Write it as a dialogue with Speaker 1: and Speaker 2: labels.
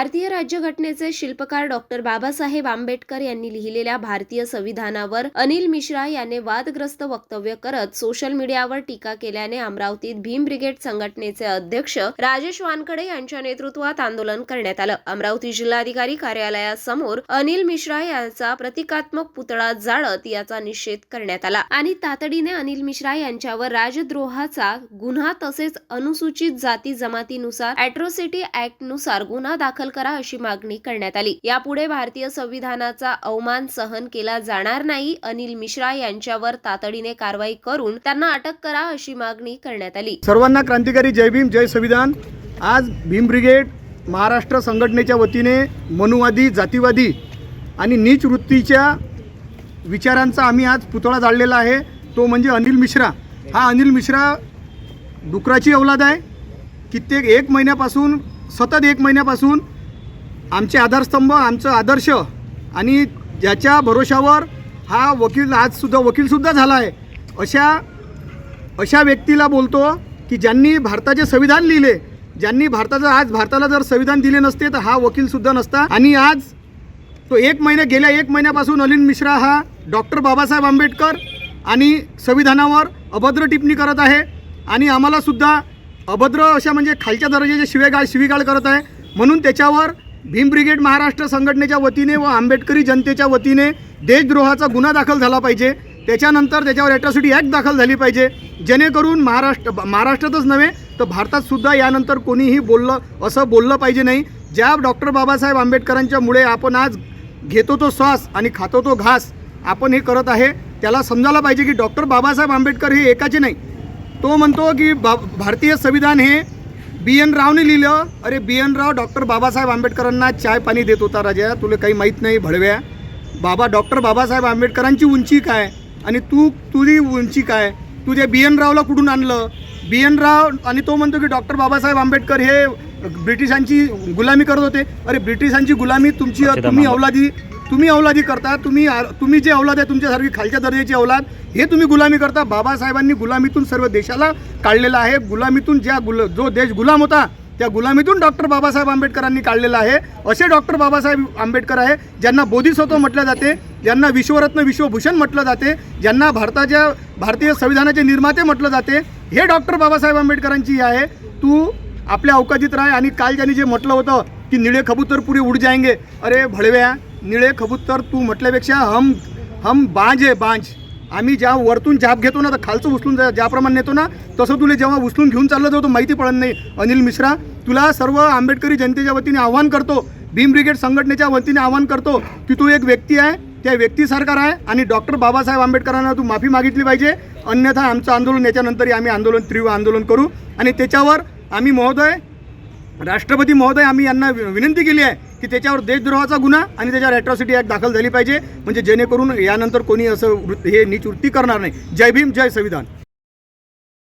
Speaker 1: भारतीय राज्यघटनेचे शिल्पकार डॉक्टर बाबासाहेब आंबेडकर यांनी लिहिलेल्या भारतीय संविधानावर अनिल मिश्रा याने वादग्रस्त वक्तव्य करत सोशल मीडियावर टीका केल्याने अमरावतीत भीम ब्रिगेड संघटनेचे अध्यक्ष राजेश वानकडे यांच्या नेतृत्वात आंदोलन करण्यात आलं. अमरावती जिल्हाधिकारी कार्यालयासमोर अनिल मिश्रा यांचा प्रतिकात्मक पुतळा जाळत याचा निषेध करण्यात आला आणि तातडीने अनिल मिश्रा यांच्यावर राजद्रोहाचा गुन्हा तसेच अनुसूचित जाती जमातीनुसार अॅट्रोसिटी ऍक्टनुसार गुन्हा दाखल करा अशी मागणी करण्यात आली. यापुढे भारतीय संविधानाचा अवमान सहन केला जाणार नाही अनिल मिश्रा यांच्यावर तातडीने कारवाई करून त्यांना अटक करा अशी मागणी करण्यात आली.
Speaker 2: सर्वांना क्रांतिकारी जय भीम जय संविधान. आज भीम ब्रिगेड महाराष्ट्र संघटनेच्या वतीने मनुवादी जातीवादी आणि नीच वृत्तीच्या विचारांचा आम्ही आज पुतळा जाळलेला आहे. तो म्हणजे अनिल मिश्रा. हा अनिल मिश्रा डुकराची अवलाद आहे. कित्येक एक महिन्यापासून सतत एक महिन्यापासून आमचे आधारस्तंभ आमचं आदर्श आणि ज्याच्या भरोशावर हा वकील आजसुद्धा वकीलसुद्धा झाला आहे अशा अशा व्यक्तीला बोलतो की ज्यांनी भारताचे संविधान लिहिले ज्यांनी भारताचं आज भारताला जर संविधान दिले नसते तर हा वकीलसुद्धा नसता. आणि आज तो एक महिना गेल्या एक महिन्यापासून अलिन मिश्रा हा डॉक्टर बाबासाहेब आंबेडकर आणि संविधानावर अभद्र टिप्पणी करत आहे आणि आम्हालासुद्धा अभद्र अशा म्हणजे खालच्या दर्जाच्या शिवेगाळ शिवीगाळ करत आहे. म्हणून त्याच्यावर भीम ब्रिगेड महाराष्ट्र संघटनेच्या वतीने व आंबेडकरी जनतेच्या वतीने देशद्रोहाचा गुन्हा दाखल झाला पाहिजे. त्याच्यानंतर त्याच्यावर ॲट्रॉसिटी ॲक्ट दाखल झाली पाहिजे. जेणेकरून महाराष्ट्र महाराष्ट्रातच नव्हे तर भारतातसुद्धा यानंतर कोणीही बोललं असं बोललं पाहिजे नाही. ज्या डॉक्टर बाबासाहेब आंबेडकरांच्यामुळे आपण आज घेतो तो श्वास आणि खातो तो घास आपण हे करत आहे त्याला समजायला पाहिजे की डॉक्टर बाबासाहेब आंबेडकर हे एकाचे नाही. तो म्हणतो की बा भारतीय संविधान हे बी एन रावने लिहिलं. अरे B N Rao doctor Babasaheb आंबेडकरांना चाय पाणी देत होता राजा. तुला काही माहीत नाही भडव्या. बाबा डॉक्टर बाबासाहेब आंबेडकरांची उंची काय? आणि तू तुझी उंची काय? तू त्या बी एन रावला कुठून आणलं? बी एन राव आणि तो म्हणतो की डॉक्टर बाबासाहेब आंबेडकर हे ब्रिटिशांची गुलामी करत होते. अरे ब्रिटिशांची गुलामी तुमची तुम्ही अवलादी तुम्ही अवलादी करता तुम्ही तुम्ही जे अवलाद आहे तुमच्यासारखी खालच्या दर्जाची अवलाद हे तुम्ही गुलामी करता. बाबासाहेबांनी गुलामीतून सर्व देशाला काढलेला आहे. गुलामीतून ज्या गुल जो देश गुलाम होता त्या गुलामीतून डॉक्टर बाबासाहेब आंबेडकरांनी काढलेला आहे. असे डॉक्टर बाबासाहेब आंबेडकर आहे ज्यांना बोधिसत्व म्हटलं जाते ज्यांना विश्वरत्न विश्वभूषण म्हटलं जाते ज्यांना भारताच्या भारतीय संविधानाचे निर्माते म्हटलं जाते. हे डॉक्टर बाबासाहेब आंबेडकरांची आहे. तू आपल्या अवकाशीत राह आणि काल ज्यांनी जे म्हटलं होतं की निळे कबूतर पुरे उड जायंगे अरे भळव्या निळे कबूतर तू म्हटल्यापेक्षा हम हम बांज आहे बांज. आम्ही ज्या वरतून जाप घेतो ना तर खालचं उचलून जा ज्याप्रमाणे नेतो ना तसं तुला जेव्हा उचलून घेऊन चाललं जातो माहिती पडत नाही. अनिल मिश्रा तुला सर्व आंबेडकरी जनतेच्या वतीने आव्हान करतो भीम ब्रिगेड संघटनेच्या वतीने आव्हान करतो की तू एक व्यक्ती आहे त्या व्यक्तीसारखा आहे आणि डॉक्टर बाबासाहेब आंबेडकरांना तू माफी मागितली पाहिजे. अन्यथा आमचं आंदोलन याच्यानंतरही आम्ही आंदोलन तीव्र आंदोलन करू. आणि त्याच्यावर आम्ही महोदय राष्ट्रपती महोदय आम्ही यांना विनंती केली आहे की त्याच्यावर देशद्रोहाचा गुन्हा आणि त्याच्यावर अॅट्रॉसिटी ॲक्ट दाखल झाली पाहिजे. म्हणजे जेणेकरून यानंतर कोणी असं हे नीच वृत्ती करणार नाही. जय भीम जय संविधान.